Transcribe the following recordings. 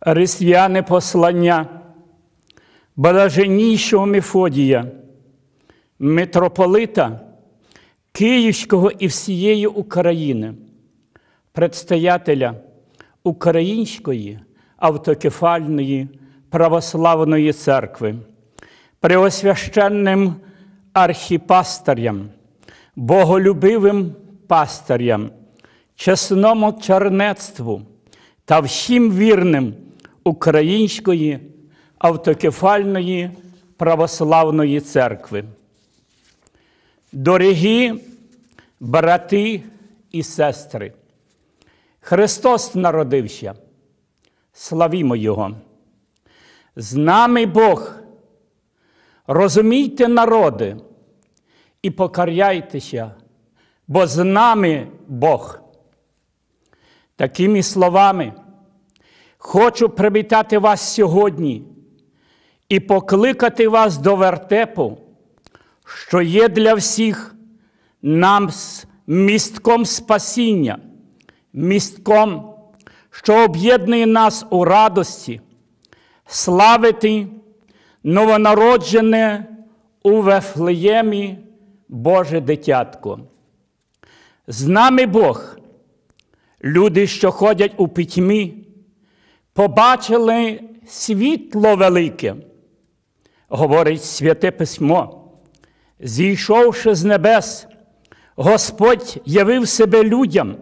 різдвяне послання. Блаженнішого Мефодія, митрополита Київського і всієї України, предстоятеля Української автокефальної православної церкви, преосвященним архіпастарям, боголюбивим пастирям, чесному чернецтву та всім вірним Української автокефальної православної церкви. Дорогі брати і сестри, Христос народився, славімо Його. З нами Бог. Розумійте, народи, і покаряйтеся, бо з нами Бог. Такими словами хочу привітати вас сьогодні і покликати вас до вертепу, що є для всіх нам містком спасіння, містком, що об'єднує нас у радості, славити новонароджене у Вефлеємі Боже дитятко. З нами Бог, люди, що ходять у пітьмі, побачили світло велике, говорить Святе Письмо. Зійшовши з небес, Господь явив себе людям,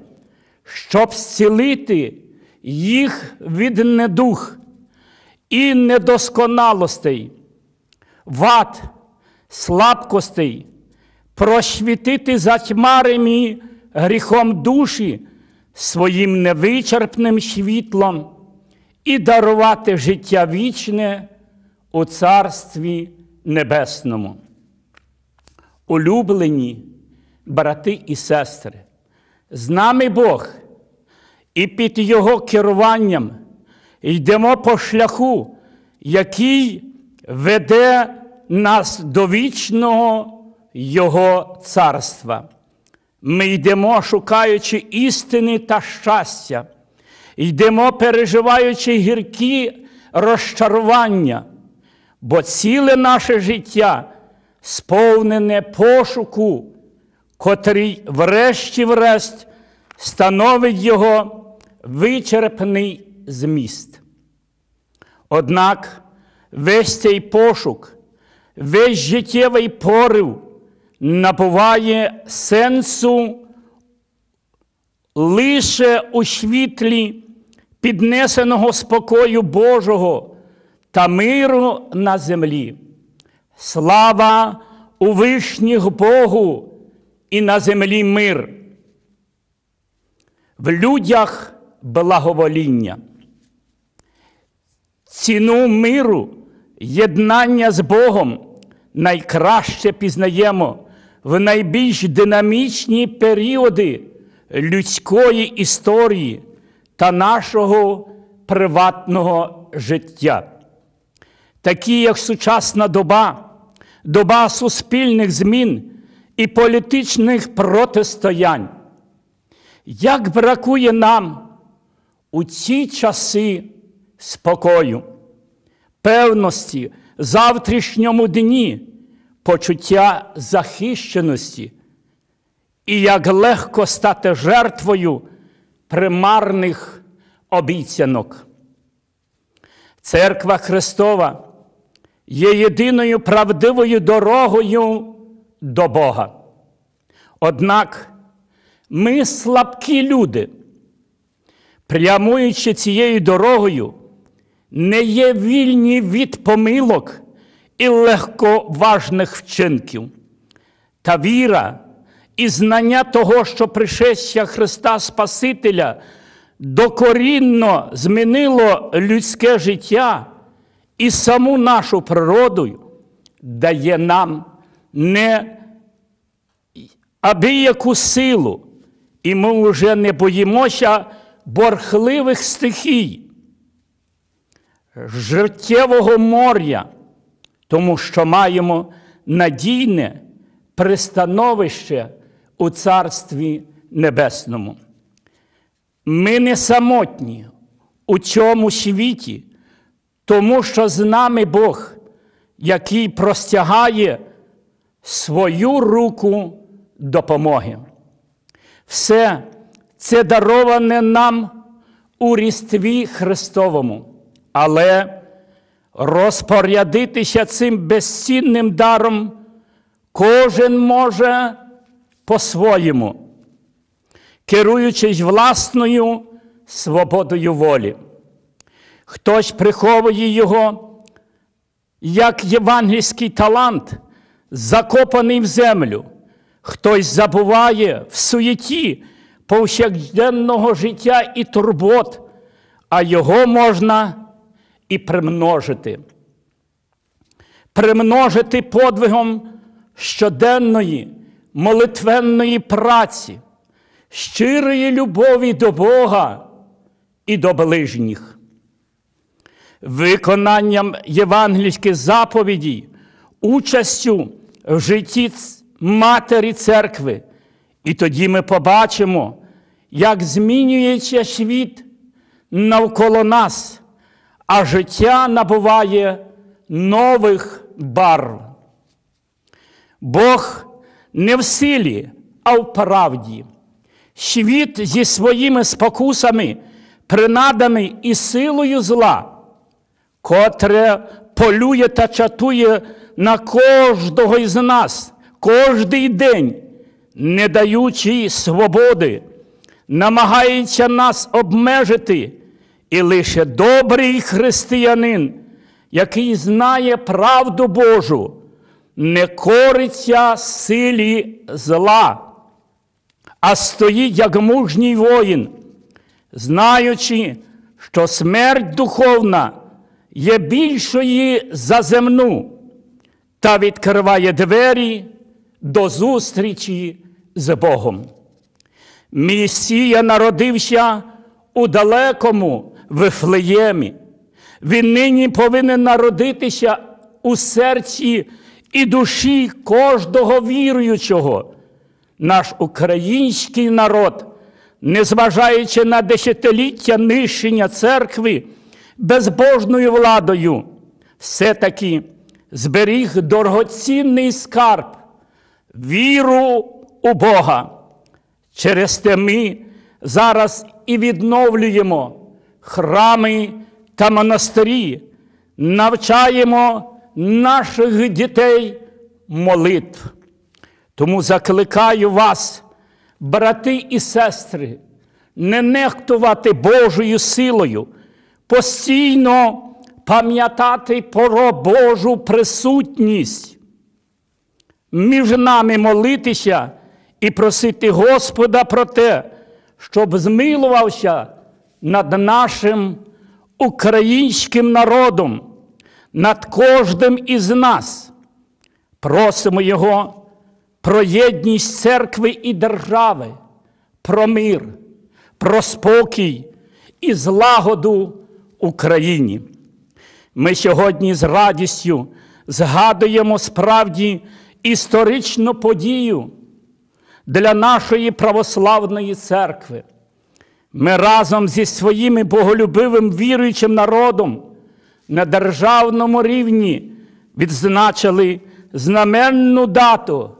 щоб зцілити їх від недух і недосконалостей, вад, слабкостей, просвітити затьмарені гріхом душі своїм невичерпним світлом і дарувати життя вічне у Царстві Небесному. Улюблені брати і сестри, з нами Бог, і під Його керуванням йдемо по шляху, який веде нас до вічного Його царства. Ми йдемо, шукаючи істини та щастя, йдемо, переживаючи гіркі розчарування, бо ціле наше життя сповнене пошуку, котрий, врешті-врешт, становить його вичерпний зміст. Однак весь цей пошук, весь життєвий порив набуває сенсу лише у світлі піднесеного спокою Божого та миру на землі. Слава у вишніх Богу і на землі мир. В людях благовоління. Ціну миру, єднання з Богом найкраще пізнаємо в найбільш динамічні періоди людської історії та нашого приватного життя. Такі, як сучасна доба, доба суспільних змін і політичних протистоянь. Як бракує нам у ці часи спокою, певності, завтрашньому дні, почуття захищеності, і як легко стати жертвою примарних обіцянок. Церква Христова є єдиною правдивою дорогою до Бога. Однак ми слабкі люди, прямуючи цією дорогою, не є вільні від помилок і легковажних вчинків. Та віра і знання того, що пришестя Христа Спасителя докорінно змінило людське життя і саму нашу природу, дає нам не абияку силу, і ми вже не боїмося борхливих стихій, життєвого моря, тому що маємо надійне пристановище у Царстві Небесному. Ми не самотні у цьому світі, тому що з нами Бог, який простягає свою руку допомоги. Все це дароване нам у Різдві Христовому, але розпорядитися цим безцінним даром кожен може по-своєму, керуючись власною свободою волі. Хтось приховує його як євангельський талант, закопаний в землю, хтось забуває в суєті повсякденного життя і турбот, а його можна і примножити. Примножити подвигом щоденної молитвенної праці, щирої любові до Бога і до ближніх. Виконанням євангельських заповідей, участю в житті Матері церкви. І тоді ми побачимо, як змінюється світ навколо нас, а життя набуває нових барв. Бог не в силі, а в правді. Світ зі своїми спокусами, принадами і силою зла, котре полює та чатує на кожного із нас кожний день, не даючи свободи, намагається нас обмежити, і лише добрий християнин, який знає правду Божу, не кориться силі зла, а стоїть як мужній воїн, знаючи, що смерть духовна є більшою за земну та відкриває двері до зустрічі з Богом. Месія народився у далекому Вифлеємі. Він нині повинен народитися у серці і душі кожного віруючого. Наш український народ, незважаючи на десятиліття нищення церкви безбожною владою, все-таки зберіг дорогоцінний скарб, віру у Бога. Через те ми зараз і відновлюємо храми та монастирі, навчаємо наших дітей молитв. Тому закликаю вас, брати і сестри, не нехтувати Божою силою, постійно пам'ятати про Божу присутність, між нами молитися і просити Господа про те, щоб змилувався над нашим українським народом, над кожним із нас. Просимо Його про єдність церкви і держави, про мир, про спокій і злагоду Україні. Ми сьогодні з радістю згадуємо справді історичну подію для нашої православної церкви. Ми разом зі своїм боголюбивим віруючим народом на державному рівні відзначили знаменну дату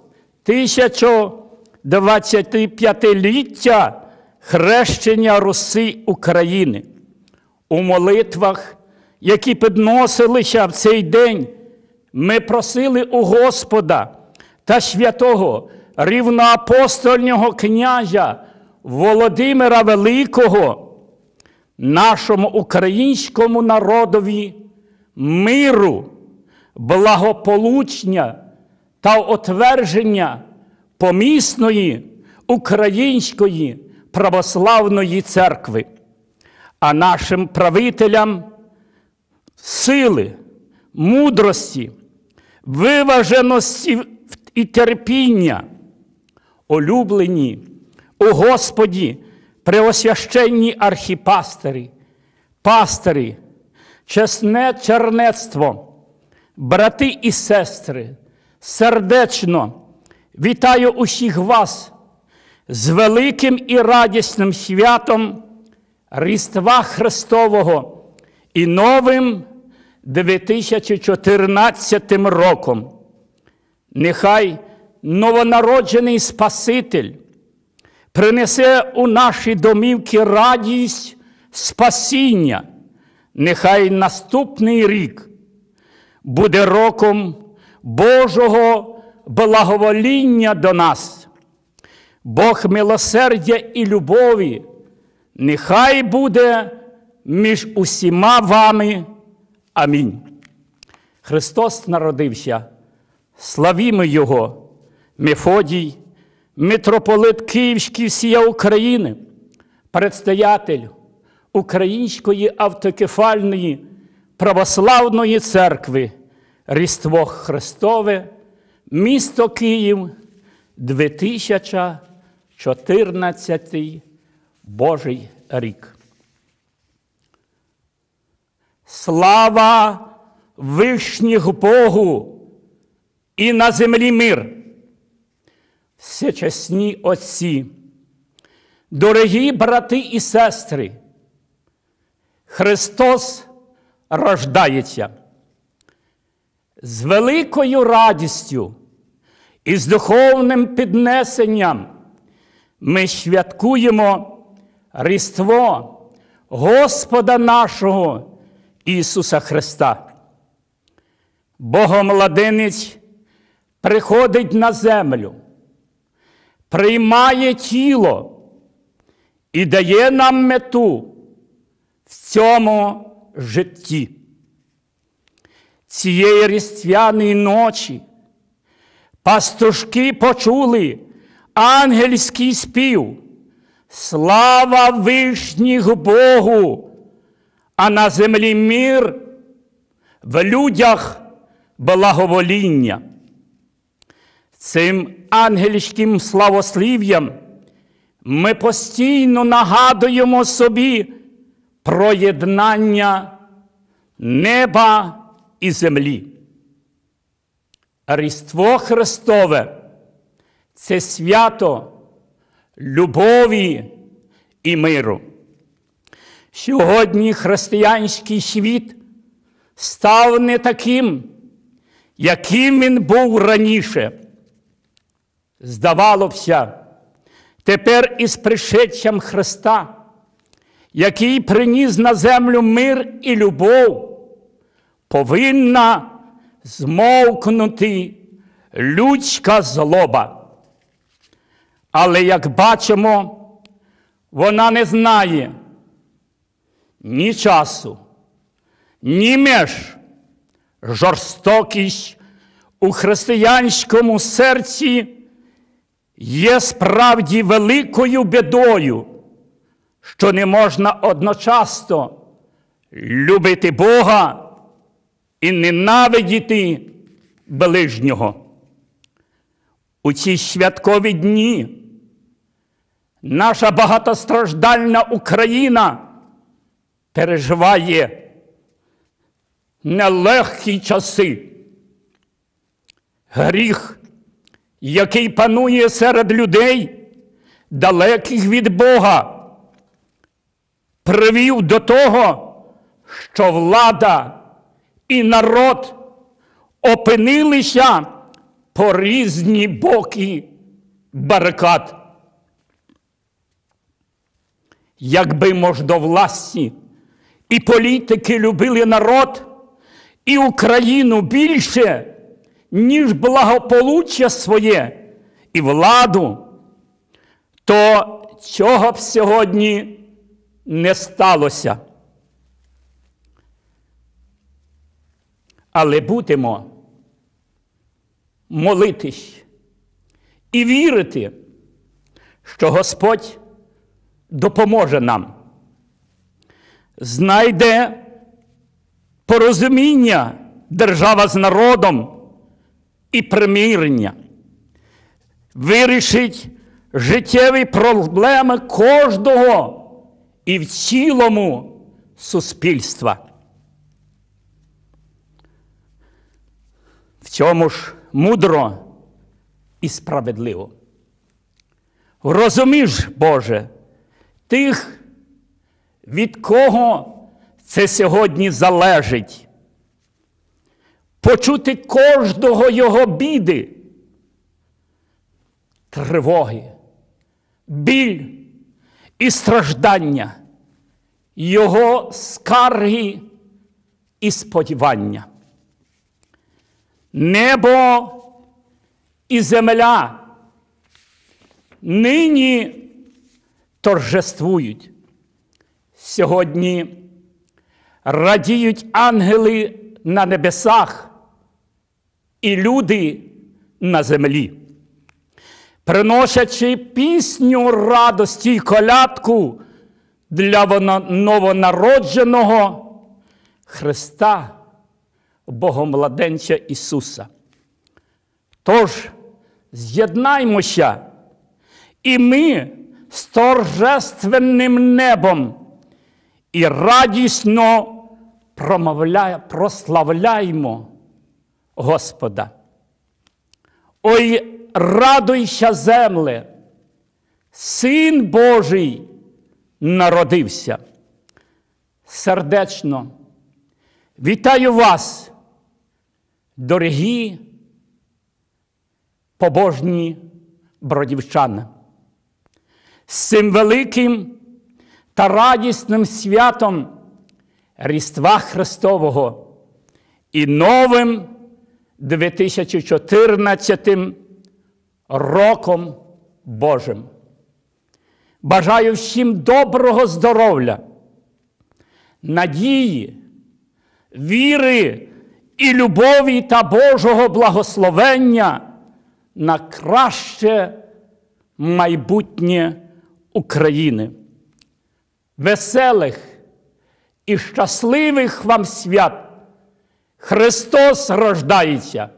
1025-ліття хрещення Руси України. У молитвах, які підносилися в цей день, ми просили у Господа та святого рівноапостольного князя Володимира Великого, нашому українському народові миру, благополучня та отвердження помісної української православної церкви, а нашим правителям сили, мудрості, виваженості і терпіння, улюблені у Господі преосвященні архіпастері, пастирі, чесне чернецтво, брати і сестри, сердечно вітаю усіх вас з великим і радісним святом Різдва Христового і новим 2014 роком. Нехай новонароджений Спаситель принесе у наші домівки радість спасіння. Нехай наступний рік буде роком Божого благовоління до нас. Бог милосердя і любові, нехай буде між усіма вами. Амінь. Христос народився, славімо Його, Мефодій, митрополит Київський всія України, предстоятель Української автокефальної православної церкви, Різдво Христове, місто Київ, 2014 Божий рік. Слава вишніх Богу і на землі мир. Всечесні Отці, дорогі брати і сестри, Христос рождається. З великою радістю і з духовним піднесенням ми святкуємо Різдво Господа нашого Ісуса Христа. Богомладенець приходить на землю, приймає тіло і дає нам мету в цьому житті. Цієї різдвяної ночі пастушки почули ангельський спів. Слава вишніх Богу, а на землі мир, в людях благовоління. Цим ангельським славослів'ям ми постійно нагадуємо собі про єднання неба і землі. Різдво Христове це свято любові і миру. Сьогодні християнський світ став не таким, яким він був раніше. Здавалося, тепер із пришедшям Христа, який приніс на землю мир і любов, повинна змовкнути людська злоба. Але як бачимо, вона не знає ні часу, ні меж жорстокість у християнському серці є справді великою бідою, що не можна одночасно любити Бога і ненавидіти ближнього. У ці святкові дні наша багатостраждальна Україна переживає нелегкі часи. Гріх, який панує серед людей, далеких від Бога, привів до того, що влада і народ опинилися по різні боки барикад. Якби мождовласті і політики любили народ і Україну більше, ніж благополуччя своє і владу, то цього б сьогодні не сталося. Але будемо молитись і вірити, що Господь допоможе нам, знайде порозуміння держава з народом і примирення, вирішить життєві проблеми кожного і в цілому суспільства. В цьому ж мудро і справедливо. Розумієш, Боже, тих, від кого це сьогодні залежить. Почути кожного його біди, тривоги, біль і страждання, його скарги і сподівання. Небо і земля нині торжествують. Сьогодні радіють ангели на небесах і люди на землі, приносячи пісню радості й колядку для новонародженого Христа, Богомладенця Ісуса. Тож з'єднаймося, і ми з торжественним небом і радісно прославляємо Господа. Ой, радуйся, земле, Син Божий народився. Сердечно вітаю вас, дорогі побожні бродівчани, з цим великим та радісним святом Різдва Христового і новим 2014 роком Божим. Бажаю всім доброго здоров'я, надії, віри і любові та Божого благословення на краще майбутнє України. Веселих і щасливих вам свят! Христос рождається.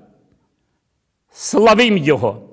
Славим Його!